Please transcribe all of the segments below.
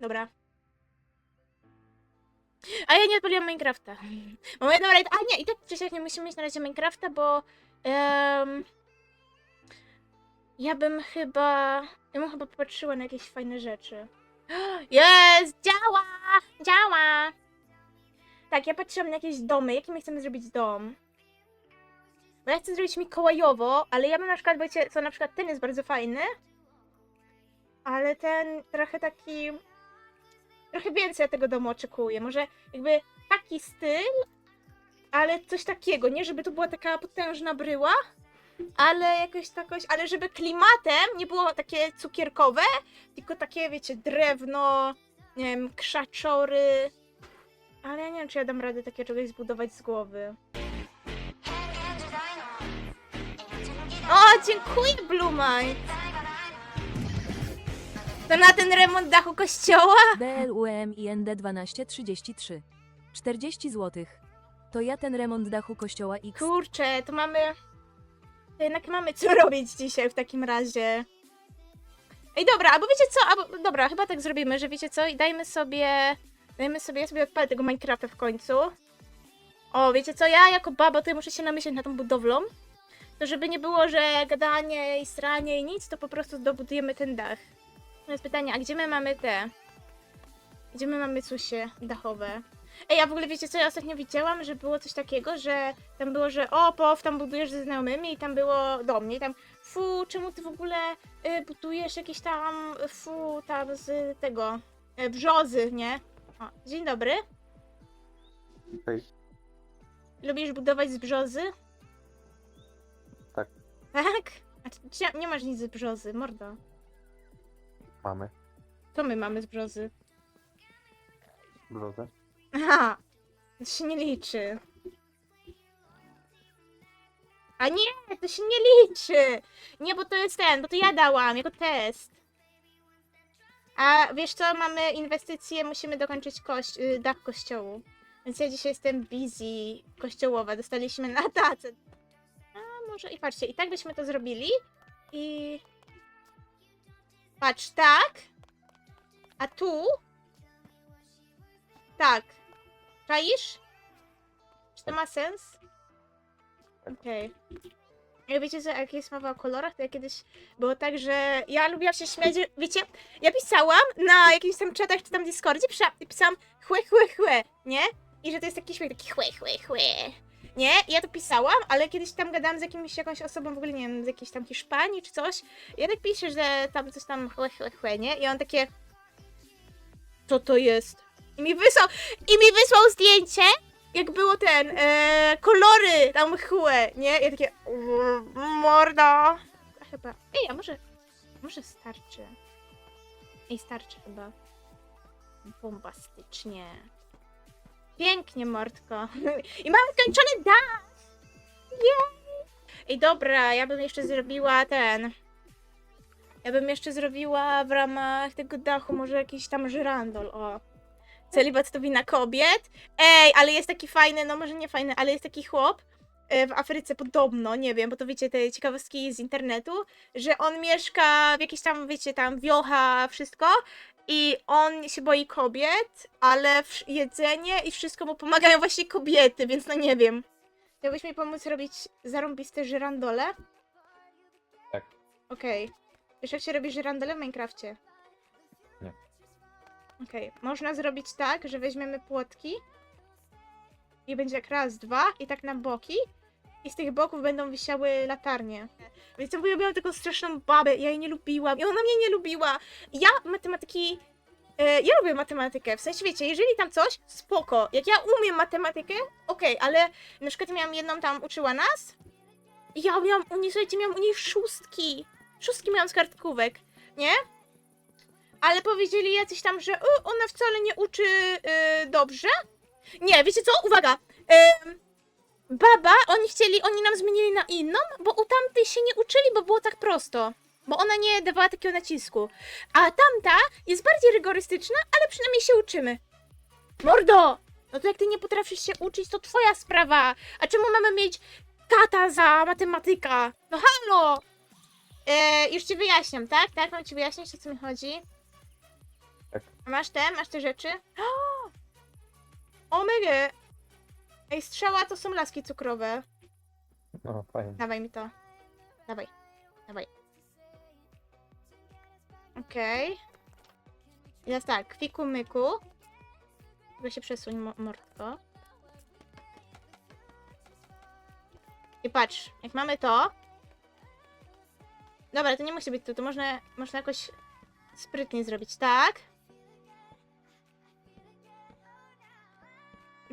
Dobra. A ja nie odpaliłam Minecrafta. Mam jedną raid. A nie, i tak czy nie musimy mieć na razie Minecrafta, bo. em, ja bym chyba. Ja bym chyba popatrzyła na jakieś fajne rzeczy. Jest! Działa! Działa! Tak, ja patrzyłam na jakieś domy. Jaki my chcemy zrobić dom? Bo ja chcę zrobić mikołajowo, ale ja bym na przykład, wiecie, co na przykład ten jest bardzo fajny, ale ten trochę taki. Trochę więcej ja tego domu oczekuję. Może jakby taki styl, ale coś takiego. Nie, żeby to była taka potężna bryła, ale jakoś takoś. Ale żeby klimatem nie było takie cukierkowe, tylko takie, wiecie, drewno, nie wiem, krzaczory. Ale ja nie wiem, czy ja dam radę takiego czegoś zbudować z głowy. O, dziękuję, Blue Mind. To na ten remont dachu kościoła? DLUM IND 1233. 40 zł. To ja ten remont dachu kościoła X. Kurczę, to mamy. To jednak mamy co robić dzisiaj w takim razie. Ej, dobra, albo wiecie co? Albo, dobra, chyba tak zrobimy, że wiecie co? I dajmy sobie. Dajmy sobie. Ja sobie odpalę tego Minecrafta w końcu. O, wiecie co? Ja jako baba ja muszę się namyśleć nad tą budowlą. To żeby nie było, że gadanie i stranie i nic, to po prostu dobudujemy ten dach. Jest pytanie, a gdzie my mamy te? Gdzie my mamy susie dachowe? Ej, a w ogóle wiecie co, ja ostatnio widziałam, że było coś takiego, że tam było, że o, pow, tam budujesz ze znajomymi i tam było do mnie i tam fu, czemu ty w ogóle y, budujesz jakieś tam, fu, tam z tego, y, brzozy, nie? O, dzień dobry. Hej. Lubisz budować z brzozy? Tak. Tak? A ty, czy nie masz nic z brzozy, mordo. Mamy To my mamy z brzozy. bluzę. Aha, to się nie liczy. A nie, to się nie liczy. Nie, bo to jest ten, bo to ja dałam jako test. A wiesz co, mamy inwestycje, musimy dokończyć koś y, dach kościołu. Więc ja dzisiaj jestem busy kościołowa, dostaliśmy na tacę. A może i patrzcie, i tak byśmy to zrobili. I... Patrz, tak. A tu tak. Czaisz? Czy to ma sens? Okej. Jak wiecie, że jak jest mowa o kolorach, to ja kiedyś było tak, że ja lubiłam się śmiać, że, wiecie, ja pisałam na jakichś tam czatach czy tam Discordzie, pisza- pisałam chłe, chłe, chłe, nie? I że to jest taki śmiech, taki chłe, chłe, chłe. Nie? I ja to pisałam, ale kiedyś tam gadałam z jakimś, jakąś osobą, w ogóle nie wiem, z jakiejś tam Hiszpanii czy coś. I ja tak piszę, że tam coś tam chłe, chłe, chłe, nie? I on takie... Co to jest? I mi wysłał, i mi wysłał zdjęcie, jak było ten, e, kolory tam chłe, nie? Ja takie, "Mm, morda. Chyba, ej, a może, może starczy. Ej, starczy chyba. Bombastycznie. Pięknie, mordko. I mamy skończony dach! Jej! Ej, dobra, ja bym jeszcze zrobiła ten... Ja bym jeszcze zrobiła w ramach tego dachu może jakiś tam żyrandol, o. Celibat to wina kobiet. Ej, ale jest taki fajny, no może nie fajny, ale jest taki chłop e, w Afryce podobno, nie wiem, bo to wiecie, te ciekawostki z internetu, że on mieszka w jakiejś tam, wiecie, tam wiocha, wszystko i on się boi kobiet, ale jedzenie i wszystko mu pomagają właśnie kobiety, więc no nie wiem. Chciałbyś mi pomóc robić zarąbiste żyrandole? Tak. Okej. Wiesz jak się robi żyrandole w Minecrafcie? Nie. Okej, można zrobić tak, że weźmiemy płotki i będzie jak raz, dwa i tak na boki i z tych boków będą wisiały latarnie. Więc ja lubiłam taką straszną babę, ja jej nie lubiłam i ona mnie nie lubiła. Ja matematyki... E, ja lubię matematykę, w sensie wiecie, jeżeli tam coś, spoko. Jak ja umiem matematykę, okej, ale na przykład miałam jedną tam, uczyła nas i ja miałam u niej, słuchajcie, miałam u niej szóstki. Szóstki miałam z kartkówek, nie? Ale powiedzieli jacyś tam, że "O, ona wcale nie uczy y, dobrze. Nie, wiecie co? Uwaga! Ym, baba, oni chcieli, oni nam zmienili na inną, bo u tamtej się nie uczyli, bo było tak prosto. Bo ona nie dawała takiego nacisku. A tamta jest bardziej rygorystyczna, ale przynajmniej się uczymy. Mordo! No to jak ty nie potrafisz się uczyć, to twoja sprawa. A czemu mamy mieć tata za matematyka? No halo! E, już ci wyjaśniam, tak? Tak, mam ci wyjaśnić, o co mi chodzi. Tak. A masz te? Masz te rzeczy? O mega! Ej, strzała to są laski cukrowe. No, fajnie. Dawaj mi to. Dawaj. Dawaj. Okej. I teraz tak, kwiku myku. Tylko się przesuń, mo- mordko. I patrz, jak mamy to. Dobra, to nie musi być tu, to można, można jakoś sprytnie zrobić, tak?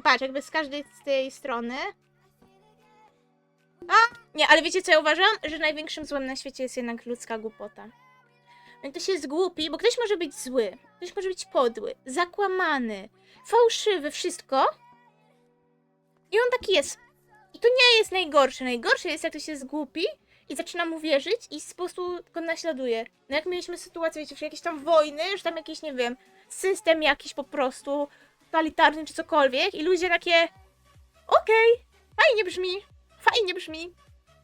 Patrz, jakby z każdej z tej strony. Nie, ale wiecie co ja uważam? Że największym złem na świecie jest jednak ludzka głupota. No to się jest głupi, bo ktoś może być zły, ktoś może być podły, zakłamany, fałszywy, wszystko. I on taki jest. I to nie jest najgorsze. Najgorsze jest, jak ktoś jest głupi i zaczyna mu wierzyć i po prostu go naśladuje. No jak mieliśmy sytuację, wiecie, jakieś tam wojny, że tam jakiś, nie wiem, system jakiś po prostu totalitarny czy cokolwiek i ludzie takie okej, fajnie brzmi, fajnie brzmi.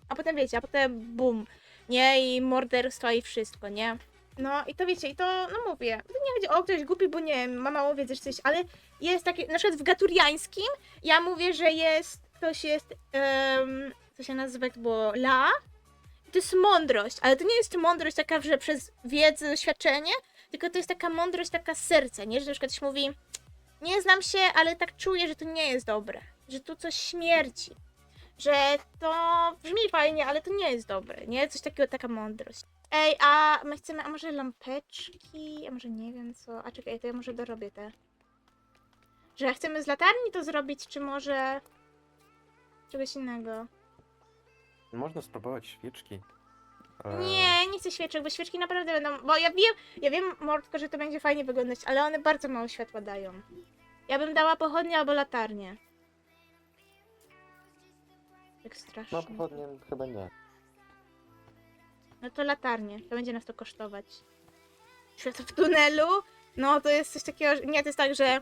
A potem wiecie, a potem bum, nie? I morderstwa i wszystko, nie? No i to wiecie, i to, no mówię, to nie chodzi o ktoś głupi, bo nie wiem, ma mało wiedzy czy coś, ale jest takie, na przykład w gaturiańskim, ja mówię, że jest, ktoś jest, um, co się nazywa, to było, la, to jest mądrość, ale to nie jest mądrość taka, że przez wiedzę, doświadczenie, tylko to jest taka mądrość, taka z serca, nie? Że na przykład ktoś mówi, nie znam się, ale tak czuję, że to nie jest dobre, że tu coś śmierci że to brzmi fajnie, ale to nie jest dobre, nie? Coś takiego, taka mądrość. Ej, a my chcemy, a może lampeczki, a może nie wiem co, a czekaj, to ja może dorobię te. Że chcemy z latarni to zrobić, czy może czegoś innego? Można spróbować świeczki. E, Nie, nie chcę świeczek, bo świeczki naprawdę będą, bo ja wiem, ja wiem, Mordko, że to będzie fajnie wyglądać, ale one bardzo mało światła dają. Ja bym dała pochodnie albo latarnię. Tak strasznie. No, pochodnie chyba nie. No to latarnie. To będzie nas to kosztować. Światło w tunelu? No to jest coś takiego. że- Nie, to jest tak, że.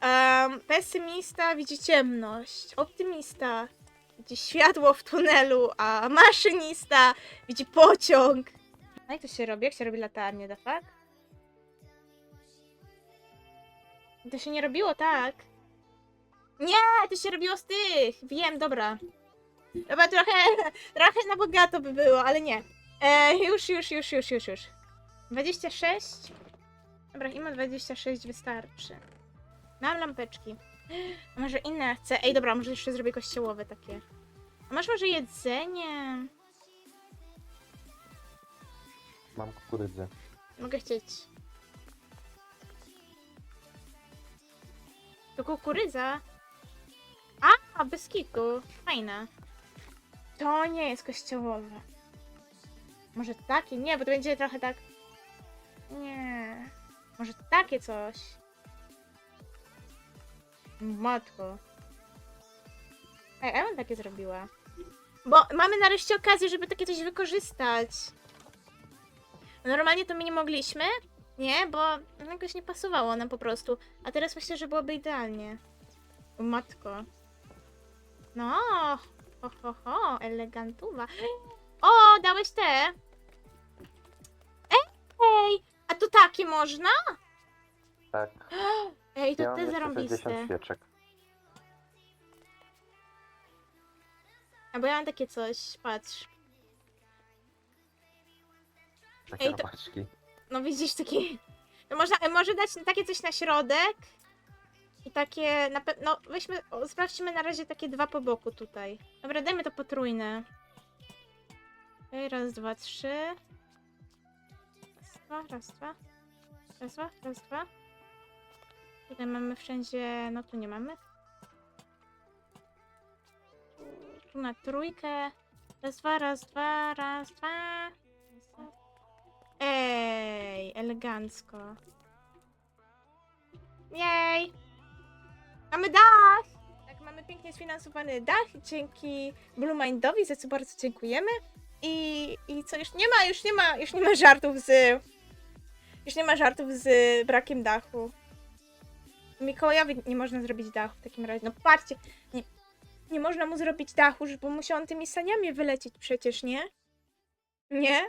em, pesymista widzi ciemność. Optymista widzi światło w tunelu, a maszynista widzi pociąg. A jak to się robi? Jak się robi latarnię, da tak? To się nie robiło tak. Nie, to się robiło z tych. Wiem, dobra. Chyba trochę, trochę na bogato by było, ale nie. E, już, już, już, już, już, już. 26? Dobra, ima 26 wystarczy. Mam lampeczki. A może inne chcę? Ej, dobra, może jeszcze zrobię kościołowe takie. A masz może jedzenie? Mam kukurydzę. Mogę chcieć. To kukurydza? A, bez kitu. Fajne. To nie jest kościołowe. Może takie? Nie, bo to będzie trochę tak... Nie. Może takie coś. Matko. Ej, ja bym takie zrobiła. Bo mamy nareszcie okazję, żeby takie coś wykorzystać. Normalnie to my nie mogliśmy, nie, bo jakoś nie pasowało nam po prostu. A teraz myślę, że byłoby idealnie. Matko. No, ho, ho, ho, elegantuwa. O, dałeś te. Ej, a to takie można? Tak. Ej, to Ja. 60 świeczek. A bo ja mam takie coś, patrz. Takie Ej, to- robaczki. No widzisz, takie... No można, e, może dać takie coś na środek. I takie, na no weźmy, o, sprawdźmy na razie takie dwa po boku tutaj. Dobra, dajmy to potrójne. Okej, raz, dwa, trzy. Raz, dwa, raz, dwa. Raz, dwa, raz, dwa. Tutaj mamy wszędzie, no tu nie mamy. Tu na trójkę. Raz, dwa, raz, dwa, raz, dwa. Ej, elegancko. Jej! Mamy dach! Tak, mamy pięknie sfinansowany dach dzięki Blue Mindowi, za co bardzo dziękujemy. I, I co, już nie ma, już nie ma, już nie ma żartów z... Już nie ma żartów z brakiem dachu. Mikołajowi nie można zrobić dachu w takim razie. No patrzcie, nie, nie można mu zrobić dachu, bo musiał on tymi saniami wylecieć przecież, nie? Nie?